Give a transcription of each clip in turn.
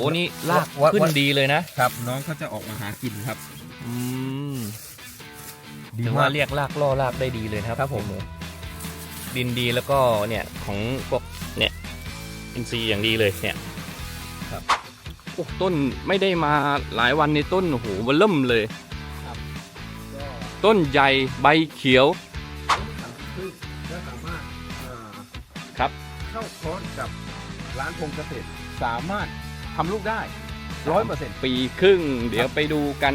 อ้นี่ลากว่าขึ้นว่าดีเลยนะครับ น้องเขาจะออกมาหากินครับอืมดีถือมาว่ากเรียกลากล่อลากได้ดีเลยนะครับครับผมดินดีแล้วก็เนี่ยของพวกเนี่ยอินทรีย์อย่างดีเลยเนี่ยครับโอ้ต้นไม่ได้มาหลายวันในต้นโอ้โหเบลเริ่มเลย ก็ต้นใหญ่ใบเขียวสามสิบครึ่งก็สามารถอ่าครับ เข้าคอร์สกับร้านพงเกษตรสามารถ ทำลูกได้ร้อยเปอร์เซ็นต์ปีครึ่ง เดี๋ยวไปดูกัน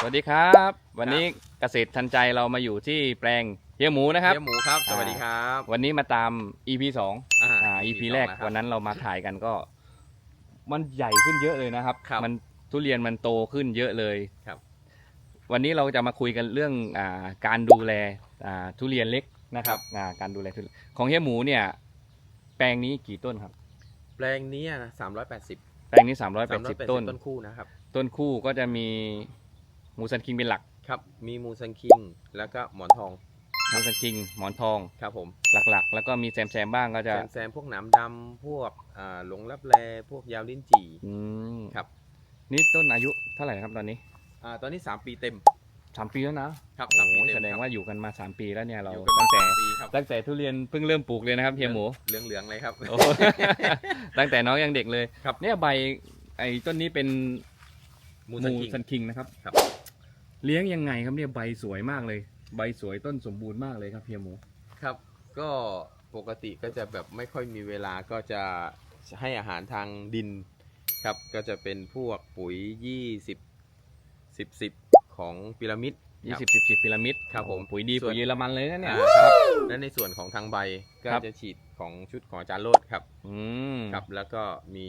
สวัสดีครับ วันนี้เกษตรทันใจเรามาอยู่ที่แปลงเฮียหมูนะครับ เฮียหมูครับ สวัสดีครับวันนี้มาตาม EP 2อ่าอ่า EP แรกสองแล้วครับวันนั้นเรามาถ่ายกันก็ มันใหญ่ขึ้นเยอะเลยนะครับ ครับมันทุเรียนมันโตขึ้นเยอะเลยครับ วันนี้เราจะมาคุยกันเรื่องอาการดูแลอ่าทุเรียนเล็กนะครับอ่าการดูแลทุเรียนของเฮียหมูเนี่ย แปลงนี้กี่ต้นครับ แปลงนี้สามร้อยแปดสิบแปลงนี้ 380 ต้น ต้นคู่นะครับ ต้นคู่ก็จะมีมูซันคิงเป็นหลักครับ มีมูซันคิงแล้วก็หมอนทองมูซันคิงหมอนทองครับผมหลักๆ แล้วก็มีแซมแซมๆบ้างก็จะแซมแซมพวกหนามดำพวกอ่าหลงรับแลพวกยาวลิ้นจี่อืมครับ นี่ต้นอายุเท่าไหร่ครับตอนนี้ อ่าตอนนี้ 3 ปีเต็มสามปีแล้วนะครับโอ้สามโหปีเต็มแสดงครับว่าอยู่กันมา3ปีแล้วเนี่ยเราอยู่กันมาตั้งแต่ สามปีครับตั้งแต่ทุเรียนเพิ่งเริ่มปลูกเลยนะครับเฮียหมูเหลืองเหลืองๆเลยครับ โอ้ ตั้งแต่น้องยังเด็กเลยครับ เนี่ยใบไอ้ต้นนี้เป็นมูซันคิงซันคิงนะครับครับ เลี้ยงยังไงครับเนี่ยใบสวยมากเลย ใบสวยต้นสมบูรณ์มากเลยครับเฮียหมู ครับ ก็ปกติก็จะแบบไม่ค่อยมีเวลาก็จะให้อาหารทางดินครับ ก็จะเป็นพวกปุ๋ย 20 10 10ของพีระมิดยี่ครับสิบสิบสิบพีระมิดครับผมปุ๋ยดีส่วนปุ๋ยเยอรมันเลยนะเนี่ยอ่าครับและในส่วนของทางใบก็ครับจะฉีดของชุดของอาจารย์โรดครับอืมครับ แล้วก็มี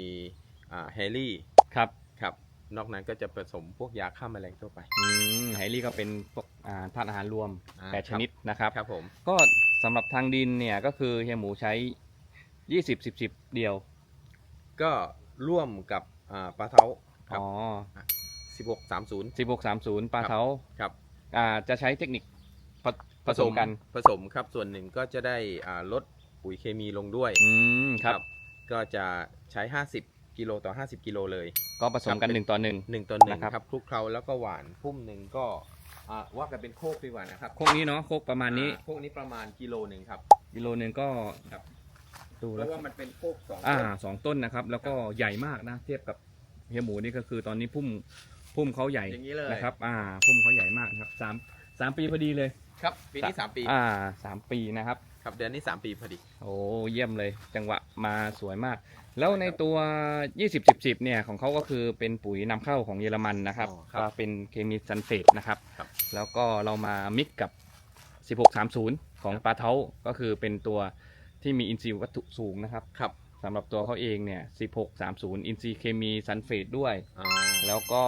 อ่าเฮลี่ครับครับ นอกนั้นก็จะผสมพวกยาฆ่าแมลงทั่วไปอืมไฮรี่ก็เป็นพวกอ่าธาตุอาหารรวมอ่าแปดชนิดนะครับครับผมก็สำหรับทางดินเนี่ยก็คือเฮียหมูใช้ยี่สิบสิบสิบเดียว ก็ร่วมกับอ่าปลาเท้าครับอ๋อ1630 สิบหกสามศูนย์ปลาเท้าครับ อ่าจะใช้เทคนิคผผสมกัน ผสมครับส่วนหนึ่งก็จะได้อ่าลดปุ๋ยเคมีลงด้วยอืมครับ ก็จะใช้ 50 กิโลต่อ 50 กิโลเลย ก็ผสมกันครับ หนึ่งต่อหนึ่ง 1ต่อหนึ่งนะครับ ครับคลุกเคล้าแล้วก็หวานพุ่มหนึ่งก็อ่าว่ากันเป็นโคกดีกว่านะครับโคกนี้เนาะโคกประมาณนี้อ่าโคกนี้ประมาณกิโลหนึ่งครับ กิโลหนึ่งก็ครับ ดูเพแล้วราะว่ามันเป็นโคกสองอ่าต้น สองต้นนะครับ แล้วก็ใหญ่มากนะ เทียบกับเฮียหมูนี่ก็คือตอนนี้พุ่ม พุ่มเขาใหญ่อย่างนี้เลยนะครับ อ่าพุ่มเขาใหญ่มากนะครับสามสามปีพอดีเลยครับปีนี้3ปีอ่าสามปีนะครับ ครับเดือนนี้3ปีพอดีโอ้เยี่ยมเลย จังหวะมาสวยมาก แล้วในตัว 20 10 10เนี่ยของเขาก็คือเป็นปุ๋ยนำเข้าของเยอรมันนะครับอ๋อครับก็เป็นเคมีซันเฟตนะครับครับแล้วก็เรามามิกกับ 1630 ของปลาเท้าก็คือเป็นตัวที่มีอินทรีย์วัตถุสูงนะครับครับสำหรับตัวเขาเองเนี่ย 1630 อินทรีย์เคมีซันเฟตด้วยอ๋อ แล้วก็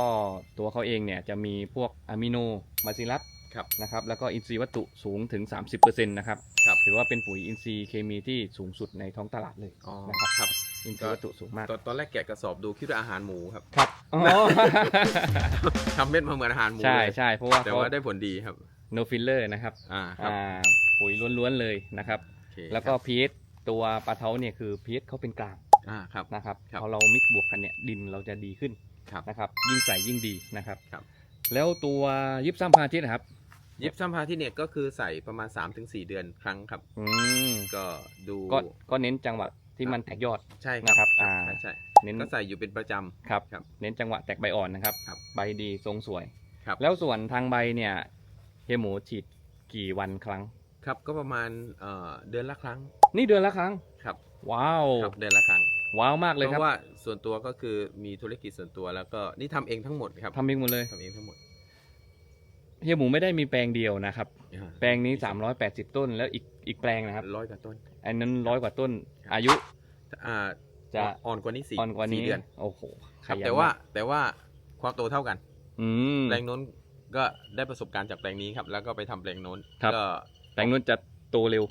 ตัวเขาเองเนี่ยจะมีพวกอะมิโนมาซิลัสครับนะครับแล้วก็อินทรีย์วัตถุสูงถึง 30%นะครับครับถือว่าเป็นปุ๋ยอินทรีย์เคมีที่สูงสุดในท้องตลาดเลยอ๋อนะครับครับอินทรีย์วัตถุสูงมากตอนตอนแรกแกะกระสอบดูคิดว่าอาหารหมูครับครับอ๋อทำเม็ดมาเหมือนอาหารหมูใช่เลยใช่เพราะว่าแต่เขาว่าได้ผลดีครับ no filler นะครับอ่าครับอ่าปุ๋ยล้วนๆเลยนะครับโอเคแล้วก็ครับ pH ตัวปลาเท้าเนี่ยคือ pH เขาเป็นกลางอ่าครับนะครับครับพอเรามิกบวกกันเนี่ยดินเราจะดีขึ้น ครับ นะครับยิ่งใส่ยิ่งดีนะครับ ครับ แล้วตัวยิบซ้ำพาทิตนะครับ ยิบซัมพาที่เนี่ยก็คือใส่ประมาณ 3-4 เดือนครั้งครับ อืมก็ดูก็ก็เน้นจังหวะที่มันแตกยอดใช่นะครับ อ่า ใช่ใช่เน้นก็ใส่อยู่เป็นประจำครับ ครับเน้นจังหวะแตกใบอ่อนนะครับ ครับใบดีทรงสวย ครับแล้วส่วนทางใบเนี่ยเฮียหมูฉีดกี่วันครั้งครับก็ประมาณเอ่อเดือนละครั้งนี่เดือนละครั้ง ครับว้าว ครับเดือนละครั้ง ว้าวมากเลยเพครับราะว่าส่วนตัวก็คือมีธุรกิจส่วนตัวแล้วก็นี่ทำเองทั้งหมดครับทำเองหมดเลยทำเองทั้งหมดเฮียหมูไม่ได้มีแปลงเดียวนะครับอ่าแปลงนี้ 380 ต้นแล้วอีกอีกแปลงนะครับ ร้อยกว่าต้น อันนั้นร้อยกว่าต้นครับอายุอ่าจะอ่อนกว่านี้สี่อ่อนกว่านี้สี่เดือนโอ้โหครับ ขยันแต่ว่ามกแต่ว่าความโตเท่ากัน อืม แปลงโน้นก็ได้ประสบการณ์จากแปลงนี้ครับ แล้วก็ไปทำแปลงโน้นครับ ก็แปลงนู้นจะโตเร็ว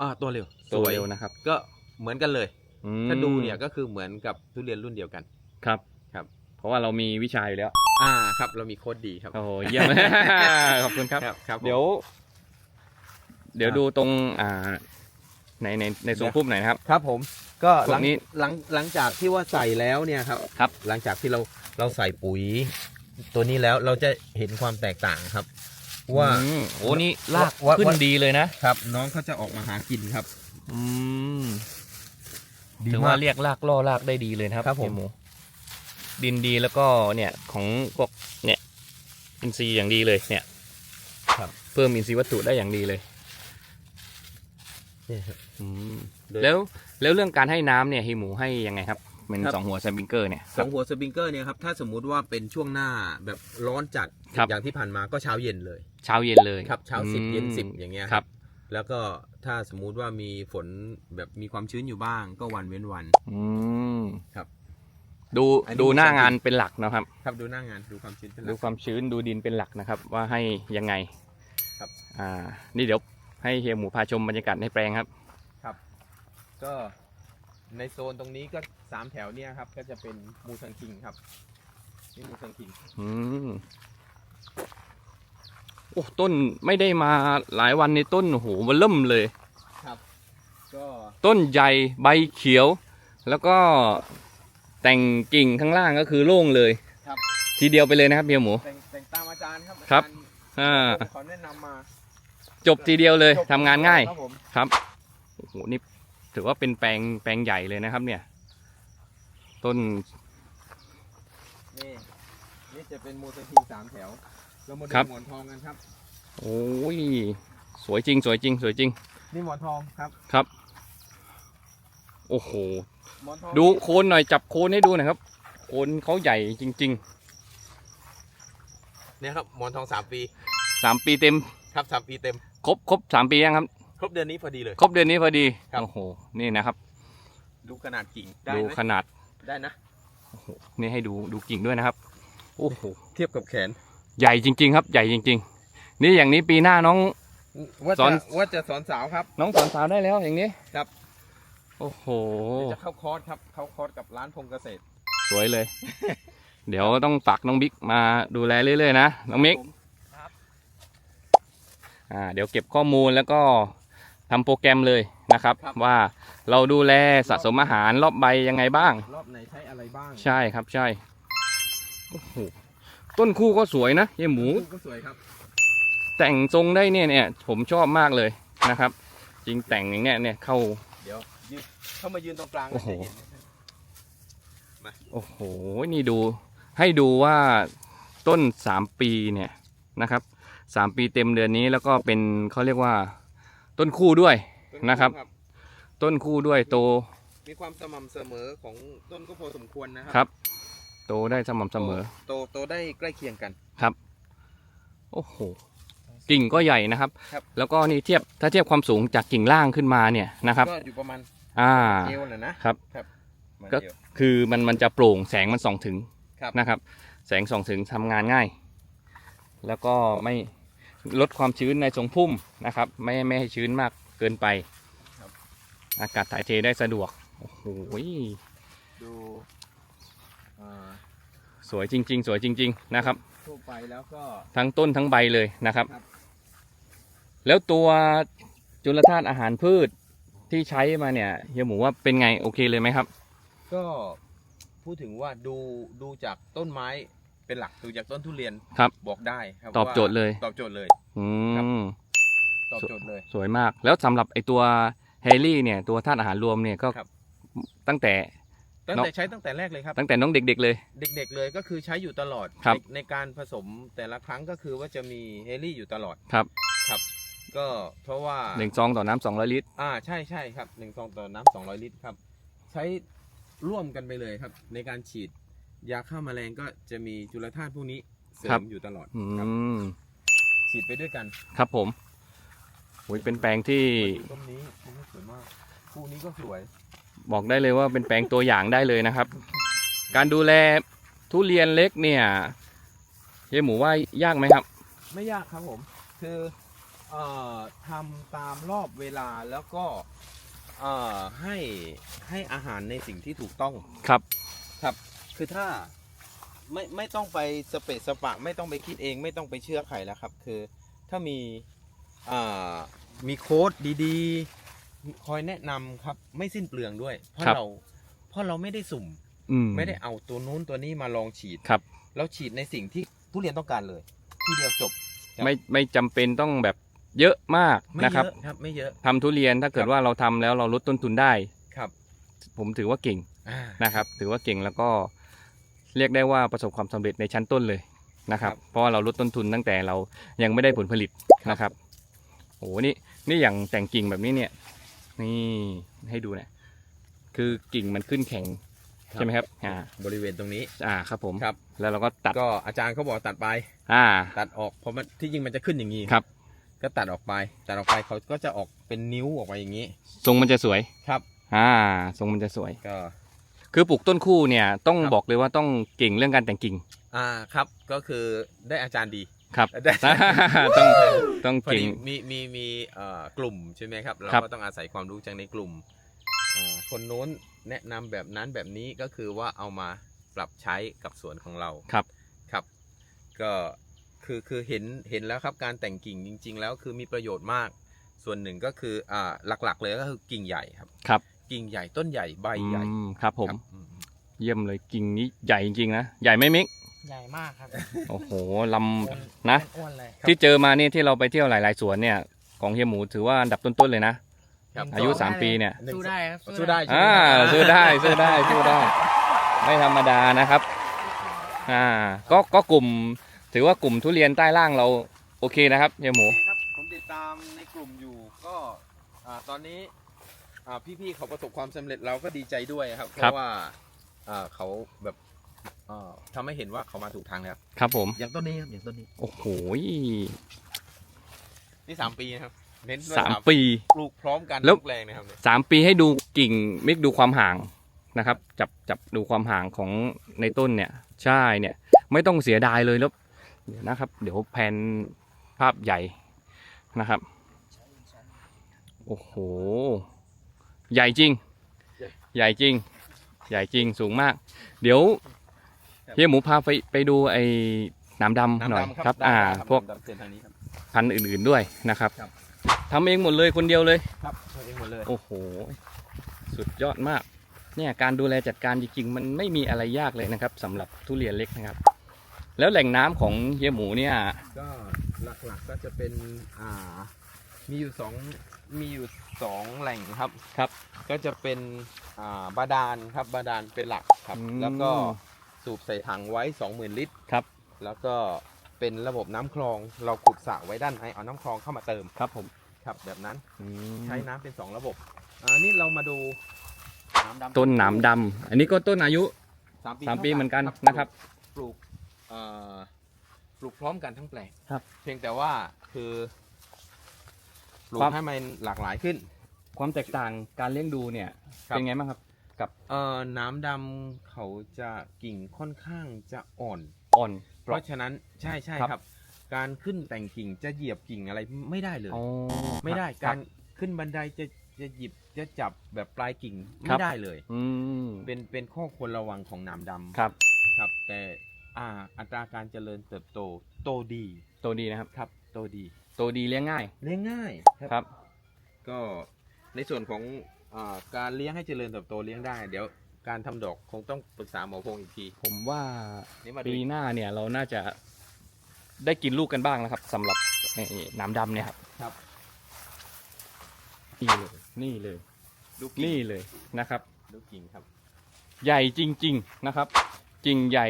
อ่าตัวเร็วโตสวยเร็วนะครับ ก็เหมือนกันเลยอืม ถ้าดูเนี่ยก็คือเหมือนกับทุเรียนรุ่นเดียวกัน ครับครับ เพราะว่าเรามีวิชาอยู่แล้ว อ่าครับ เรามีโค้ดดีครับโอ้โหเยี่ยมขอบคุณครับครับครับผมเดี๋ยว เดี๋ยวครับดูตรงอ่าในในในทรงพุ่มหน่อยนะครับ ครับ ผมก็หลังพวกนี้หลังหลังจากที่ว่าใส่แล้วเนี่ยครับครับ หลังจากที่เราเราใส่ปุ๋ย ตัวนี้แล้วเราจะเห็นความแตกต่างครับ ว่าอืมโอ้นี่ลากว่าขึ้นว่าดีเลยนะครับ น้องเขาจะออกมาหากินครับ อืม ดีถือมาว่ากเรียกลากล่อลากได้ดีเลยนะครับครับผม เฮียหมูดินดีแล้วก็เนี่ยของพวกเนี่ยอินทรีย์อย่างดีเลยเนี่ยครับ เพิ่มอินทรีย์วัตถุได้อย่างดีเลย เนี่ยครับ อืมโดยแล้วแล้วเรื่องการให้น้ำเนี่ยเฮียหมูให้ยังไงครับเป็นครับ สองหัวสปริงเกอร์เนี่ยสองหัวสปริงเกอร์เนี่ยครับถ้าสมมุติว่าเป็นช่วงหน้าแบบร้อนจัดครับ อย่างที่ผ่านมาก็เช้าเย็นเลย เช้าเย็นเลยครับเช้าสิบอืมเย็นสิบอย่างเงี้ยครับ แล้วก็ถ้าสมมุติว่ามีฝนแบบมีความชื้นอยู่บ้าง ก็วันเว้นวัน อืมครับ ดูอันนี้ ดูหน้าผมสังเกตงานเป็นหลักนะครับ ครับดูหน้างานดูความชื้นเป็นหลัดูก ความชื้นดูดินเป็นหลักนะครับ ว่าให้ยังไงครับ อ่า นี่เดี๋ยวให้เฮียหมูพาชมบรรยากาศในแปลงครับ ครับ ก็ในโซนตรงนี้ก็สามแถวเนี่ยครับ ก็จะเป็นมูซังคิงครับนี่มูซังคิงอืม โอ้ต้นไม่ได้มาหลายวันในต้นโอ้โหมันเริ่มเลย ครับก็ต้นใหญ่ใบเขียว แล้วก็แต่งกิ่งข้างล่างก็คือโล่งเลย ครับทีเดียวไปเลยนะครับเฮียหมู แต่งแต่งตามอาจารย์ครับครับอาจารย์อ่าขอแนะนำมาจบทีเดียวเลยจบทำงานง่าย ครับผมครับโอ้โหนี่ถือว่าเป็นแปลงแปลงใหญ่เลยนะครับ เนี่ย ต้นนี่นี่จะเป็นมูซังคิงสามแถว เรามาดูครับ หมอนทองกันครับ โอ้ยสวยจริง สวยจริง สวยจริงนี่หมอนทองครับ ครับ โอ้โห หมอนทองดูโคนหน่อยจับโคนให้ดูหน่อยครับ โคนเขาใหญ่จริงเนี่ยครับหมอนทองสามปีๆสามปีเต็ม ครับสามปีเต็ม ครบครบสามปียังครับ ครบเดือนนี้พอดีเลย ครบเดือนนี้พอดีครับ โอ้โหนี่นะครับ ดูขนาดกิ่งได้ดูไหมขนาดได้นะ นี่ให้ดูดูกิ่งด้วยนะครับ โอ้โหเทียบกับแขน ใหญ่จริง ๆ ครับใหญ่จริง ๆ นี่อย่างนี้ปีหน้าน้อง ว่าสอจะนว่าจะสอนสาวครับ น้องสอนสาวได้แล้วอย่างนี้ครับ โอ้โห เดี๋ยวจะเข้าคอร์สครับ เข้าคอร์สกับร้านพงเกษตรสวยเลย เดี๋ยวต้องฝากน้องบิ๊กมาดูแลเรื่อยๆนะน้องมิกครับอ่าเดี๋ยวเก็บข้อมูลแล้วก็ทำโปรแกรมเลยนะครับ ว่าเราดูแลสะสมอาหารรอบใบยังไงบ้าง รอบไหนใช้อะไรบ้าง ใช่ครับใช่โอ้โห ต้นคู่ก็สวยนะเยี่ยหมู ก็สวยครับ แต่งทรงได้เนี่ยเนี่ยผมชอบมากเลยนะครับ จริงแต่งอย่างเนี้ยเนี่ยเข้า เดี๋ยวยืนเข้ามายืนตรงกลางโอ้โห จะเห็นโอ้โห นี่ดู ให้ดูว่าต้นสามปีเนี่ยนะครับสามปีเต็มเดือนนี้แล้วก็เป็นเขาเรียกว่า ต้นคู่ด้วย นะครับ ต้นคู่ด้วยโต มีความสม่ำเสมอของต้นก็พอสมควรนะคครัรับ โตได้สม่ำเสมอ โตโตได้ใกล้เคียงกันโอ้โหกิ่งก็ใหญ่นะครับครับ แล้วก็นี่เทียบถ้าเทียบความสูงจากกิ่งล่างขึ้นมาเนี่ยนะครับก็อยู่ประมาณอ่าเอวน่ะนะครับครับประมาณก็เอวคือมันมันจะโปร่งแสงมันส่องถึงครับนะครับ แสงส่องถึงทำงานง่าย แล้วก็ไม่ลดความชื้นในทรงพุ่มนะครับ ไม่ไม่ให้ชื้นมากเกินไป อากาศถ่ายเทได้สะดวกโอ้โห ดูอ่า สวยจริง ๆ สวยจริง ๆ นะครับ ทั่วไปแล้วก็ ทั้งต้นทั้งใบเลยนะครับ ครับ แล้วตัวจุลธาตุอาหารพืชที่ใช้มาเนี่ยเฮียหมูว่าเป็นไงโอเคเลยไหมครับ ก็พูดถึงว่าดูดูจากต้นไม้เป็นหลักดูจากต้นทุเรียนครับบอกได้ครับตอบโจทย์เลย ว่าตอบโจทย์เลย อืครับ มตอบโจทย์เลย สวยมาก แล้วสำหรับไอตัวเฮลี่เนี่ยตัวธาตุอาหารรวมเนี่ยก็ครับ ตั้งแต่ ตั้งเนาะแต่ใช้ตั้งแต่แรกเลยครับ ตั้งแต่น้องเด็กๆเลย เด็ก ๆ เลยก็คือใช้อยู่ตลอดครับ ในในการผสมแต่ละครั้งก็คือว่าจะมีเฮลี่อยู่ตลอดครับครับ ก็เพราะว่าหนึ่งซองต่อน้ำสองร้อยลิตร อ่าใช่ใช่ครับหนึ่งซองต่อน้ำสองร้อยลิตรครับ ใช้ร่วมกันไปเลยครับ ในการฉีดยาฆ่าแมลงก็จะมีจุลธาตุพวกนี้เสริครับ มอยู่ตลอดอืครับมฉีดไปด้วยกันครับผมโอ้ยเป็นแปลงที่ ต้นนี้ต้นนี้สวยมากคู่นี้ก็สวย บอกได้เลยว่าเป็นแปลงตัวอย่างได้เลยนะครับ การดูแลทุเรียนเล็กเนี่ยเฮียหมูว่ายากไหมครับ ไม่ยากครับผม คือเอ่อทำตามรอบเวลาแล้วก็เอ่อให้ให้อาหารในสิ่งที่ถูกต้อง ครับ ครับ คือถ้าไม่ไม่ต้องไปสเปะสปะ ไม่ต้องไปคิดเอง ไม่ต้องไปเชื่อใครแล้วครับ คือถ้ามีอ่ามีโค้ดดีๆ คอยแนะนำครับ ไม่สิ้นเปลืองด้วย เพราะครับ เราเพราะเราไม่ได้สุ่ม อืม ไม่ได้เอาตัวนู้นตัวนี้มาลองฉีดครับ เราฉีดในสิ่งที่ทุเรียนต้องการเลย ที่เดียวจบ ครับ ไม่ไม่จำเป็นต้องแบบเยอะมากไม่นะครับเยอะครับ ไม่เยอะ ทำทุเรียนถ้าเกิคดรับ ว่าเราทำแล้วเราลดต้นทุนได้ ครับผมถือว่าเก่งอ่า นะครับ ถือว่าเก่งแล้วก็เรียกได้ว่าประสบความสำเร็จในชั้นต้นเลยนะครับ ครับ เพราะว่าเราลดต้นทุนตั้งแต่เรายังไม่ได้ผลผลิตครับนะครับโอ้โหนี่นี่อย่างแต่งกิ่งแบบนี้เนี่ย นี่ให้ดูเนี่ยคือกิ่งมันขึ้นแข็งใช่ไหมครับอ่าบริเวณตรงนี้ อ่าครับผมครับ แล้วเราก็ตัดก็อาจารย์เขาบอกตัดไป อ่า ตัดออกเพราะมันที่จริงมันจะขึ้นอย่างนี้ครับ ก็ตัดออกไปตัดออกไปเขาก็จะออกเป็นนิ้วออกมาอย่างนี้ ทรงมันจะสวยครับ อ่า ทรงมันจะสวยก็ คือปลูกต้นคู่เนี่ยต้องครับบอกเลยว่าต้องเก่งเรื่องการแต่งกิ่ง อ่าครับก็คือได้อาจารย์ดี ครับได้ ต้องต้องพอเก่ดีงมีมีมีเอ่อกลุ่มใช่ไหมครับเราครับ ก็ต้องอาศัยความรู้จากในกลุ่มอ่าคนโน้นแนะนำแบบนั้นแบบนี้ก็คือว่าเอามาปรับใช้กับสวนของเราครับ ครับ ก็คือคือเห็นเห็นแล้วครับการแต่งกิ่งจริง ๆ แล้วคือมีประโยชน์มาก ส่วนหนึ่งก็คืออ่าหลักๆ เลยก็คือกิ่งใหญ่ครับ ครับกิ่งใหญ่ต้นใหญ่ใบใหญ่อืมครับผม ครับอืมเยี่ยมเลยกิ่งนี้ใหญ่จริงๆนะ ใหญ่ไหมมิก ใหญ่มากครับโอ้โหลำนะ อ้วนๆเลยที่เจอมาเนี่ยที่เราไปเที่ยวหลาย ๆ สวนเนี่ย ของเฮียหมูถือว่าอันดับต้น ๆ เลยนะ ครับอายุสู้ได้สามปีเนี่ย สู้ได้ครับสู้ได้ใช่ไหมอ่าครับสู้ได้สู้ได้สู้ได้ ไม่ธรรมดานะครับ อ่า ก็ก็กลุ่ม ถือว่ากลุ่มทุเรียนใต้ล่างเราโอเคนะครับเฮียหมู ครับผมติดตามในกลุ่มอยู่ก็อ่าตอนนี้อ่าพี่ๆเขาประสบความสำเร็จเราก็ดีใจด้วยครับ เพครับ ราะว่าอ่าเขาแบบ อ่าทำให้เห็นว่าเขามาถูกทางแล้วครับผม อย่างต้นนี้ครับอย่างต้นนี้โอ้โหนี่สามปีนะครับเน้นสามปี ปลูกพร้อมกันแล้ว ทุกแรงนะครับเนี่ยสามปีให้ดูกิ่งมิกดูความห่างนะครับ จับจับดูความห่างของในต้นเนี่ย ใช่เนี่ย ไม่ต้องเสียดายเลยแล้วเดี๋ยวนะครับ เดี๋ยวแผนภาพใหญ่นะครับ โอ้โห ใหญ่จริง ใหญ่จริง ใหญ่จริงสูงมาก เดี๋ยว เฮียหมูพาไปไปดูไอ้หน้ำดำหน่อยน้ำดำครับได้อ่าได้ครับพวกน้ำดำเชิญทางนี้ครับพันธุ์อื่นๆด้วยนะครับครับทำเองหมดเลยคนเดียวเลยครับช่วยเองหมดเลยโอ้โห สุดยอดมาก เนี่ยการดูแลจัดการจริงๆมันไม่มีอะไรยากเลยนะครับสำหรับทุเรียนเล็กนะครับ แล้วแหล่งน้ำของเฮียหมูเนี่ยก็หลักๆก็จะเป็นอ่ามีอยู่สองมีอยู่สองแหล่งครับครับ ก็จะเป็นอ่าบาดาลครับบาดาลเป็นหลักครับอืมแล้วก็ สูบใส่ถังไว้ 20,000 ลิตร ครับ แล้วก็เป็นระบบน้ำคลองเราขุดสระไว้ด้านในเอาน้ำคลองเข้ามาเติมครับผมครับแบบนั้นอืมใช้น้ำเป็น 2 ระบบอ่านี่เรามาดูน้ำดำต้นหนามดำอันนี้ก็ต้นอายุ สามปีสามปีเหมือนกันท่านะครับ ปลูกเอ่อปลูกพร้อมกันทั้งแปลงครับเพียงแต่ว่าคือปลูกครับให้มันหลากหลายขึ้น ความแตกต่างการเลี้ยงดูเนี่ยครับ เป็นไงบ้างครับ กับเอ่อน้ำดำเขาจะกิ่งค่อนข้างจะอ่อน อ่อนเพราะฉะนั้นใช่ใช่ครับครับการขึ้นแต่งกิ่งจะเหยียบกิ่งอะไรไม่ได้เลยอ๋อไม่ได้คกาบรขึ้นบันไดจะจะหยิบจะจับแบบปลายกิ่งครัไม่บได้เลยอืมเป็นเป็นข้อควรระวังของหนามดำครับ ครับ แต่อ่าอัตราการเจริญเติบโตโตดีตัวดีนะครับครับ โตดีตัวดีเลี้ยงง่าย เลี้ยงง่ายครับ ก็ในส่วนของ อาการเลี้ยงให้เจริญเติบโตเลี้ยงได้ เดี๋ยวการทำดอกคงต้องปรึกษาหมอพงอีกที ผมว่านี่มาดู ปีหน้าเนี่ยเราน่าจะได้กินลูกกันบ้างนะครับสำหรับไอ้หน้ำดำเนี่ยครับครับ นี่เลยนี่เลยดูกิ่งนี่เลยนะครับ ดูกิ่งครับ ใหญ่จริง ๆนะครับกิ่งใหญ่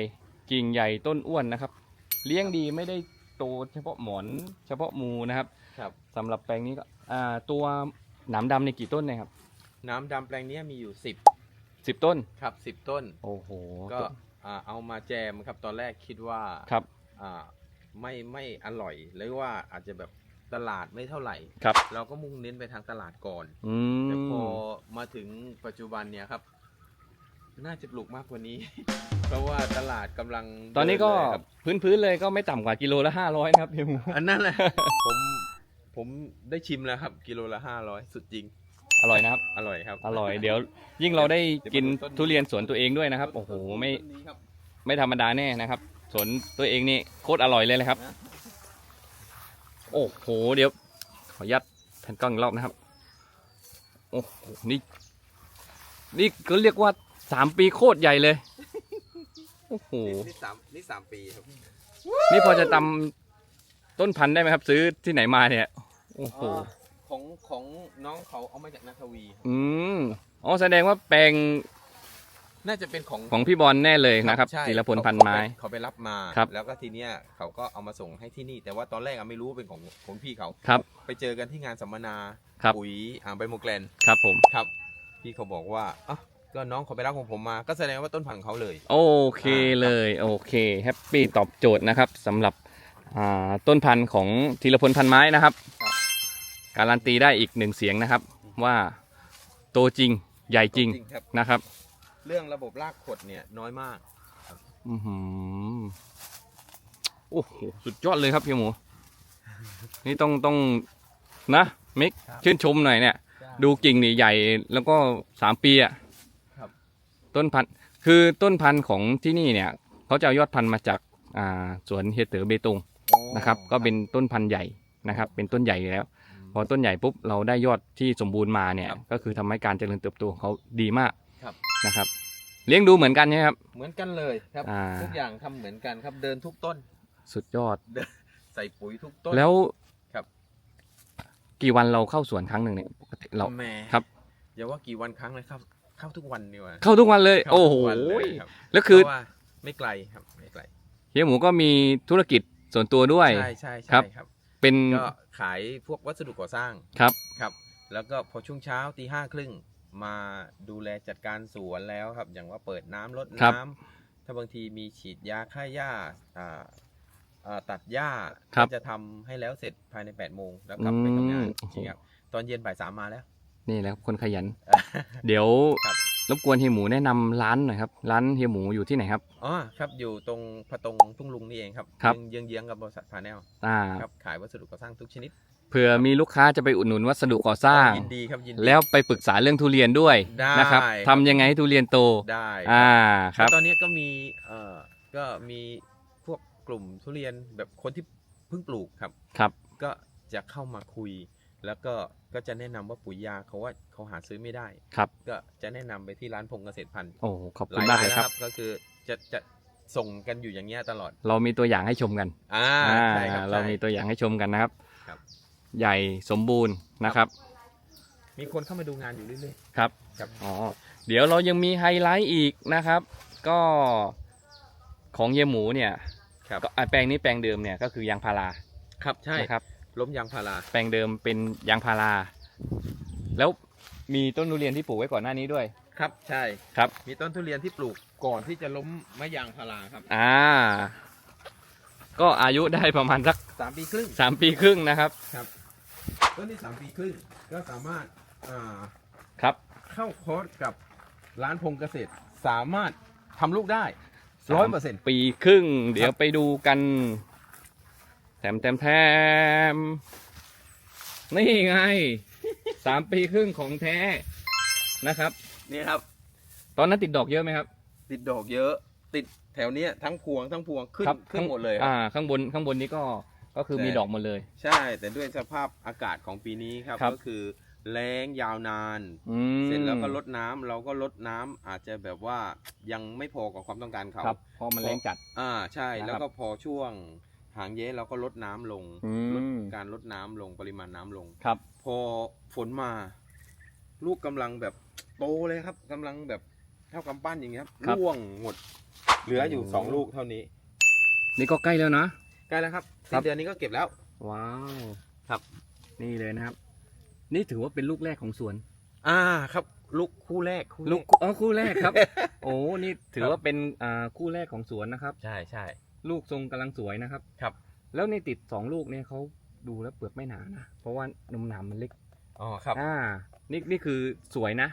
กิ่งใหญ่ต้นอ้วนนะครับ เลี้ยงดีไม่ได้โตเฉพาะหมอนเฉพาะมูนะครับครับ สำหรับแปลงนี้ก็อ่าตัวหนามดำในกี่ต้นเนะครับ น้ำดำแปลงเนี้ยมีอยู่10สิบต้นครับ 10 ต้น โอ้โหก็อ่าเอามาแจมครับ ตอนแรกคิดว่าครับอ่าไม่ไม่อร่อยหรือว่าอาจจะแบบตลาดไม่เท่าไหร่ ครับ เราก็มุ่งเน้นไปทางตลาดก่อน อืแต่พอมมาถึงปัจจุบันเนี่ยครับ น่าจะปลูกมากกว่านี้ เพราะว่าตลาดกำลังตอนนี้ก็เดิเลยครับพื้นๆเลยก็ไม่ต่ำกว่ากิโลละห้าร้อยนะครับพี่หมู อันนั้นแหละ ผมผมได้ชิมแล้วครับ กิโลละห้าร้อยสุดจริง อร่อยนะครับ อร่อยครับอร่อยเดี๋ยว ยิ่งเราได้กินเดี๋ยวมาดูต้นทุเรียนสวนตัวเองด้วยนะครับโอ้โหไม่ต้นนี้ครับไม่ธรรมดาแน่นะครับ สวนตัวเองนี่โคตรอร่อยเลยเลยครับนะโอ้โหเดี๋ยว ขออนุญาตแผ่นกล้องอีกรอบนะครับโอ้โหนี่ นี่ก็เรียกว่าสามปีโคตรใหญ่เลยโอ้โหนี่สามนี่สามปีครับนี่พอจะจำต้นพันธุ์ได้ไหมครับ ซื้อที่ไหนมาเนี่ย โอ้โหอ๋อ ของของน้องเขาเอามาจากนาทวีครับอืมอ๋อแสดงว่าแปลงน่าจะเป็นของของพี่บอลแน่เลยนะครับใช่ศิลพลเขาพันไม้ เขาไปรับมาครับ แล้วก็ทีเนี้ยเขาก็เอามาส่งให้ที่นี่ แต่ว่าตอนแรกอะไม่รู้ว่าเป็นของของพี่เขา ครับ ไปเจอกันที่งานสัมมนาครับ ปุ๋ยอ่างใบโมแกลนครับผม ครับ พี่เขาบอกว่าอะก็น้องเขาไปรับของผมมา ก็แสดงว่าต้นพันธุ์ของเขาเลย โอเคเลย โอเคแฮปปี้ตอบโจทย์นะครับสำหรับอ่าต้นพันธุ์ของธีรพลพันไม้นะครับ ครับ การันตีได้อีกหนึ่งเสียงนะครับ ว่าโตจริงใหญ่จริงครับ นะครับ เรื่องระบบรากขดเนี่ยน้อยมาก อื้อหือโอ้โหสุดยอดเลยครับพี่หมู นี่ต้องต้องนะมิกครับ ชื่นชมหน่อยเนี่ย ดูกิ่งนี่ใหญ่แล้วก็สามปีอะครับ ต้นพันธุ์คือต้นพันธุ์ของที่นี่เนี่ยเขาจะเอายอดพันธุ์มาจากอ่าสวนเฮยเตอร์เบตงโอ้นะครับ ก็เป็นต้นพันธุ์ใหญ่นะครับ เป็นต้นใหญ่อยู่แล้วพ อต้นใหญ่ปุ๊บเราได้ยอดที่สมบูรณ์มาเนี่ยครับก็คือทำให้การเจริญเติบโตของเขาดีมากครับ นะครับเลี้ยงดูเหมือนกันใช่ไหมครับเหมือนกันเลยครับ อ่าทุกอย่างทำเหมือนกันครับเดินทุกต้น สุดยอด ใส่ปุ๋ยทุกต้น แล้วครับ กี่วันเราเข้าสวนครั้งหนึ่งเนี่ยปกติเรา แหมครับ อย่าว่ากี่วันครั้งเลยครับ เข้าทุกวันดีกว่าเข้าทุกวันเลยเข้าโอ้โหทุกวันเลยครับแล้วคือเพราะว่าไม่ไกลครับไม่ไกลเฮียหมูก็มีธุรกิจส่วนตัวด้วย ใช่ใช่ครัใช่บครับ เป็นก็ ขายพวกวัสดุก่อสร้างครับครับ แล้วก็พอช่วงเช้าตีห้าครึ่งมาดูแลจัดการสวนแล้วครับ อย่างว่าเปิดน้ำลดครับ น้ำถ้าบางทีมีฉีดยาฆ่าหญ้าอ่าอ่าตัดหญ้าครับ ก็จะทำให้แล้วเสร็จภายใน8ปดโมงแล้วกลับไปทำงานอืมโอ้โหจริงครับตอนเย็นบ่ายสามมาแล้ว นี่แหละครับคนขยัน เดี๋ยวครับ รบกวนเฮียหมูแนะนำร้านหน่อยครับ ร้านเฮียหมูอยู่ที่ไหนครับ อ๋อ ครับ อยู่ตรงพะตงทุ่งลุงนี่เองครับครับเยื้องเยื้องๆกับบริษัทพาแนลอ่าครับ ขายวัสดุก่อสร้างทุกชนิด เผื่อมีลูกค้าจะไปอุดหนุนวัสดุก่อสร้าง ยินดีครับยินดี แล้วไปปรึกษาเรื่องทุเรียนด้วยได้นะครับครับทำยังไงให้ทุเรียนโต ได้ อ่าคแล้รับวตอนนี้ก็มี เอ่อ ก็มีพวกกลุ่มทุเรียนแบบคนที่เพิ่งปลูกครับ ครับ ก็จะเข้ามาคุย แล้วก็ก็จะแนะนำว่าปุ๋ยยาเขาว่าเขาหาซื้อไม่ได้ ครับ ก็จะแนะนำไปที่ร้านพงเกษตรพันธุ์โอ้ขอบหคุณลายมากรายเลยแล้วคครับรับ ก็คือจะจะส่งกันอยู่อย่างเงี้ยตลอดเรามีตัวอย่างให้ชมกันอ่าอ่าใช่ครับเราใช่ มีตัวอย่างให้ชมกันนะครับ ครับ ใหญ่สมบูรณ์นะครับมีคนเข้ามาดูงานอยู่เรื่อย ครับๆครับ อ๋อเดี๋ยวเรายังมีไฮไลท์อีกนะครับ ก็ของเฮียหมูเนี่ยครับก็อะแปลงนี้แปลงเดิมเนี่ยก็คือยางพาราครับใช่ นะครับ ล้มยางพารา แปลงเดิมเป็นยางพารา แล้วมีต้นทุเรียนที่ปลูกไว้ก่อนหน้านี้ด้วย ครับ ใช่ ครับ มีต้นทุเรียนที่ปลูกก่อนที่จะล้มไม้ยางพาราครับอ่า ก็อายุได้ประมาณสักสามปีครึ่ง สามปีครึ่งนะครับครับต้นที่สามปีครึ่งก็สามารถอ่าครับ เข้าคอร์สกับร้านพงเกษตร สามารถทำลูกได้ร้อยเปอร์เซ็นต์ ปีครึ่ง เดี๋ยวไปดูกัน แถมแถมแถมนี่ไง สามปีครึ่งของแท้นะครับ นี่ครับ ตอนนั้นติดดอกเยอะไหมครับ ติดดอกเยอะ ติดแถวเนี้ยทั้งพวงทั้งพวงขึ้นครับขึ้นหมดเลยคอ่ารับข้างบนข้างบนนี้ก็ก็คือแต่มีดอกหมดเลย ใช่ แต่ด้วยสภาพอากาศของปีนี้ครับ ครับ ก็คือแล้งยาวนาน อืม เสร็จแล้วก็ลดน้ำเราก็ลดน้ำอาจจะแบบว่ายังไม่พอกับความต้องการเขา ครับเพอมันแรงจัด อ่าใช่นะครับ แล้วก็พอช่วง หางเย้เราก็ลดน้ำลงอืม ลดการลดน้ำลงปริมาณน้ำลง ครับ พอฝนมา ลูกกำลังแบบโตเลยครับกำลังแบบเท่ากำปั้นอย่างเงี้ยครับครับ ร่วงหมด เหลืออยู่โอ้สองลูกเท่านี้นี่ก็ใกล้แล้วนะ ใกล้แล้วครับครัสิ้บ นเดือนนี้ก็เก็บแล้ว ว้าวครับ นี่เลยนะครับ นี่ถือว่าเป็นลูกแรกของสวน อ่าครับ ลูกคู่แรกคู่ลูกแรอ๋อคู่แรกครับ โอ้นี่ถือว่าเป็นอ่าคู่แรกของสวนนะครับ ใช่ใช่ ลูกทรงกำลังสวยนะครับ ครับ แล้วนี่ติดสองลูกเนี่ยเขาดูแล้วเปลือกไม่หนานะ เพราะว่านมหนามมันเล็ก อ๋อครับ อ่า นี่นี่คือสวยนะ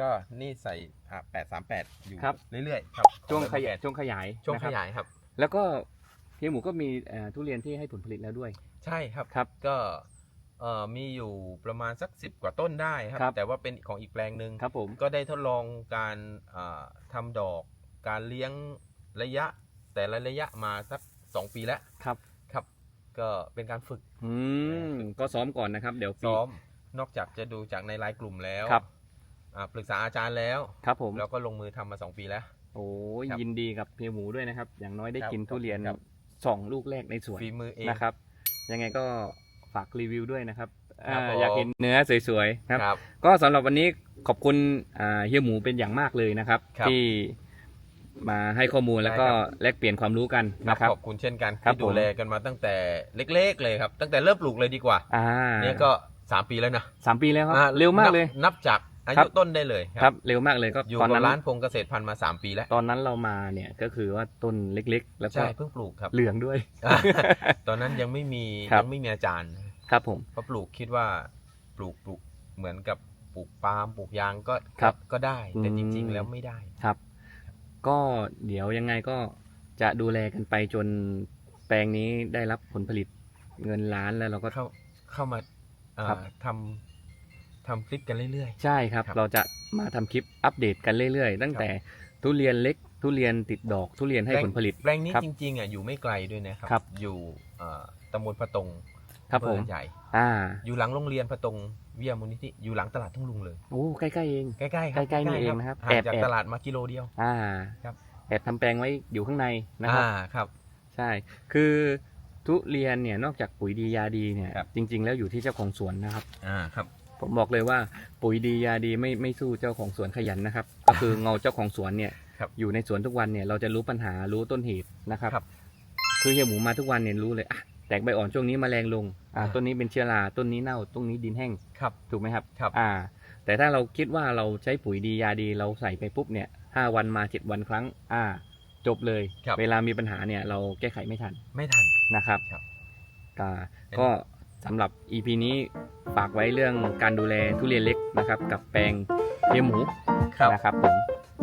ก็นี่ใส่อ่าแปดสามแปดอยู่ครับ เรื่อยๆครับช่วงขยายช่วงขยายช่วงนะขครับยายครับ แล้วก็เฮียหมูก็มีเอ่อทุเรียนที่ให้ผลผลิตแล้วด้วย ใช่ครับ ครับ ก็เอ่อมีอยู่ประมาณสักสิบกว่าต้นได้ครับ ครับ แต่ว่าเป็นของอีกแปลงหนึ่งครับผม ก็ได้ทดลองการอ่าทำดอก การเลี้ยงระยะ แต่ละระยะมาสักสองปีแล้วครับครับ ก็เป็นการฝึกอืมก็ซ้อมก่อนนะครับ เดี๋ยวปี ซ้อมนอกจากจะดูจากในไลน์กลุ่มแล้วครับ อ่าปรึกษาอาจารย์แล้วครับผม แล้วก็ลงมือทำมาสองปีแล้ว โอ้ยครับยินดีกับเฮียหมูด้วยนะครับ อย่างน้อยได้ครับกินทุเรียนครับ สองลูกแรกในสวนฝีมือเอง นะครับ ยังไงก็ฝากรีวิวด้วยนะครับครับอ่าผม อยากเห็นเนื้อสวยๆครับ ครับ ก็สำหรับวันนี้ขอบคุณอ่าเฮียหมูเป็นอย่างมากเลยนะครับ ครับ ที่ มาให้ข้อมูลแล้วก็ได้ครับแลกเปลี่ยนความรู้กันครับนะครับขอบคุณเช่นกันครับที่ดูผมแลกันมาตั้งแต่เล็ก ๆ เลยครับ ตั้งแต่เริ่มปลูกเลยดีกว่าอ่าเนี่ยก็สามปีแล้วนะสามปีแล้วครับอ่เร็วมากเลยนับนับจากอาครัยุบต้นได้เลยครับ เร็วมากเลยก็อยู่ตอนกับนั้นร้านพงเกษตรพันธุ์มาสามปีแล้ว ตอนนั้นเรามาเนี่ยก็คือว่าต้นเล็กๆ แล้วก็ใช่เพิ่งปลูกครับเหลืองด้วย ตอนนั้นยังไม่มีครับยังไม่มีอาจารย์ครับผมเพราะปลูกคิดว่าปลูกปลูกเหมือนกับปลูกปาล์มปลูกยางก็ครับก็ได้แต่อืมจริง ๆ แล้วไม่ได้ครับ ก็เดี๋ยวยังไงก็จะดูแลกันไปจนแปลงนี้ได้รับผลผลิตเงินล้านแล้วเราก็ เข้าเข้ามาเอ่อครับ ทำทำคลิปกันเรื่อย ใช่ครับ ครับ เราจะมาทำคลิปอัปเดตกันเรื่อยๆ ตั้งแต่ทุเรียนเล็ก ทุเรียนติดดอก ทุเรียนให้ผลผลิตๆแปลงนี้ครับจริงๆอะอยู่ไม่ไกลด้วยนะครับครับ อยู่เอ่อตำบลพะตงครับผม อำเภอใหญ่ อ่า อยู่หลังโรงเรียนพะตง เวียมูลนิธิอยู่หลังตลาดทุ่งลุงเลย โอ้ใกล้ๆเอง ใกล้ๆครับใกล้ๆนี่เองนะครับห่างแอบจากแอบตลาดมากิโลเดียว อ่าครับ แอบทำแปลงไว้อยู่ข้างในนะครับ อ่าครับ ใช่ คือทุเรียนเนี่ยนอกจากปุ๋ยดียาดีเนี่ย ครับ จริง ๆ แล้วอยู่ที่เจ้าของสวนนะครับ อ่าครับผมบอกเลยว่าปุ๋ยดียาดีไม่ไม่สู้เจ้าของสวนขยันนะครับ ก็คือเงาเจ้าของสวนเนี่ย ครับ อยู่ในสวนทุกวันเนี่ยเราจะรู้ปัญหารู้ต้นเหตุนะครับ ครับ คือเฮียหมูมาทุกวันเนี่ยรู้เลยอะ แตกใบอ่อนช่วงนี้แมลงลงอ่าอ่า ต้นนี้เป็นเชื้อราต้นนี้เน่าต้นนี้ดินแห้งครับ ถูกไหมครับครับ อ่า แต่ถ้าเราคิดว่าเราใช้ปุ๋ยดียาดีเราใส่ไปปุ๊บเนี่ยห้าวันมาเจ็ดวันครั้ง อ่า จบเลย ครับ เวลามีปัญหาเนี่ยเราแก้ไขไม่ทันไม่ทัน นะครับครับก็เป็นก็สำหรับ EP นี้ฝากไว้เรื่องการดูแลทุเรียนเล็กนะครับ กับแปลงเฮียหมูครับ นะครับผม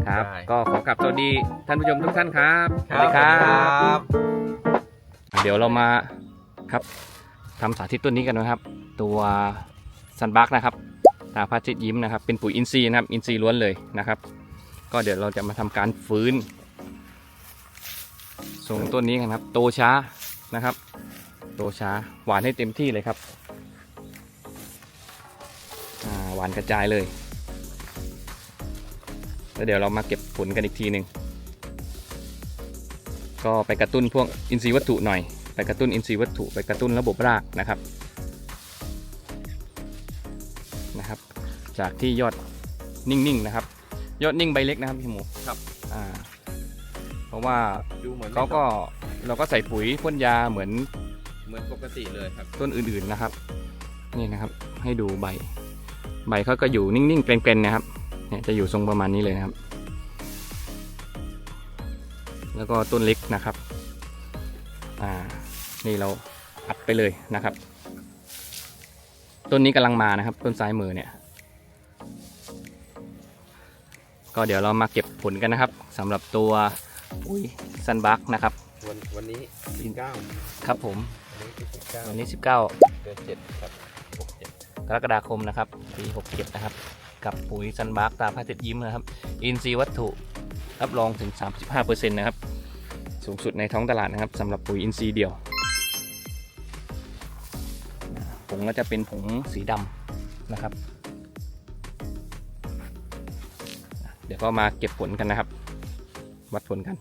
ครับ ได้ ก็ขอกลับสวัสดีท่านผู้ชมทุกท่านครับครับสวัสดีครับสวัสดี ครับ เดี๋ยวเรามา ครับทำสาธิตต้นนี้กันนะครับ ตัวซันบักนะครับตาพาจิตยิ้มนะครับ เป็นปุ๋ยอินทรีย์นะครับ อินทรีย์ล้วนเลยนะครับ ก็เดี๋ยวเราจะมาทำการฟื้น ส่งต้นนี้กันครับ โตช้านะครับ โตช้าหวานให้เต็มที่เลยครับหวานกระจายเลยแล้วเดี๋ยวเรามาเก็บผลกันอีกทีหนึ่งก็ไปกระตุ้นพวกอินทรีย์วัตถุหน่อย ไปกระตุ้นอินทรีย์วัตถุไปกระตุ้นระบบรากนะครับนะครับ จากที่ยอดนิ่งๆนะครับ ยอดนิ่งใบเล็กนะครับพี่หมูครับอ่าเพราะว่าดูเหมือนเขาก็เราก็ใส่ปุ๋ยพ่นยาเหมือนเหมือนปกติเลยครับต้นอื่นๆนะครับ นี่นะครับ ให้ดูใบ ใบเขาก็อยู่นิ่งๆเกรนๆนะครับเนี่ยจะอยู่ทรงประมาณนี้เลยนะครับ แล้วก็ต้นเล็กนะครับอ่า นี่เราอัดไปเลยนะครับ ต้นนี้กำลังมานะครับ ต้นซ้ายมือเนี่ย ก็เดี๋ยวเรามาเก็บผลกันนะครับสำหรับตัวปุ๋ยซันบักนะครับ วันวันนี้สิบเก้าครับผม วันนี้สิบเก้าวันนี้19เดือนเจ็ดครับหกเจ็ดกรกฎาคมนะครับปี67นะครับ กับปุ๋ยซันบาร์กตาพาเจ็ดยิ้มนะครับ อินทรีย์วัตถุรับรองถึง 35%นะครับ สูงสุดในท้องตลาดนะครับสำหรับปุ๋ยอินทรีย์เดียว งก็จะเป็นผงสีดำนะครับ เดี๋ยวก็มาเก็บผลกันนะครับ วัดผลกัน